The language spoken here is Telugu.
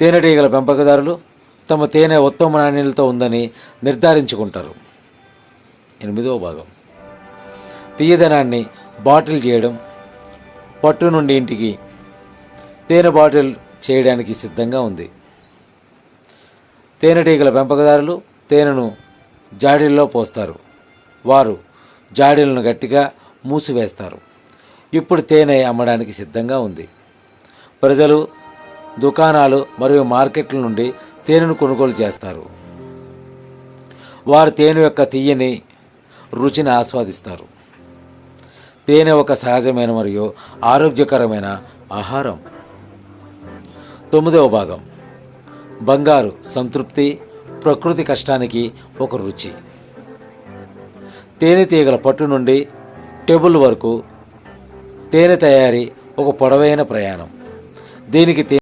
తేనెటీగల పెంపకదారులు తమ తేనె ఉత్తమ నాణ్యతతో ఉందని నిర్ధారించుకుంటారు. ఎనిమిదవ భాగం. తీయదనాన్ని బాటిల్ చేయడం పట్టు నుండి ఇంటికి తేనె బాటిల్ చేయడానికి సిద్ధంగా ఉంది. తేనెటీగల పెంపకదారులు తేనెను జాడీల్లో పోస్తారు. వారు జాడీలను గట్టిగా మూసివేస్తారు. ఇప్పుడు తేనె అమ్మడానికి సిద్ధంగా ఉంది. ప్రజలు దుకాణాలు మరియు మార్కెట్ల నుండి తేనెను కొనుగోలు చేస్తారు. వారు తేనె యొక్క తీయని రుచిని ఆస్వాదిస్తారు. తేనె ఒక సహజమైన మరియు ఆరోగ్యకరమైన ఆహారం. తొమ్మిదవ భాగం. బంగారు సంతృప్తి ప్రకృతి కష్టానికి ఒక రుచి. తేనె తీగల పట్టు నుండి టేబుల్ వరకు తేనె తయారీ ఒక పొడవైన ప్రయాణం. దీనికి తే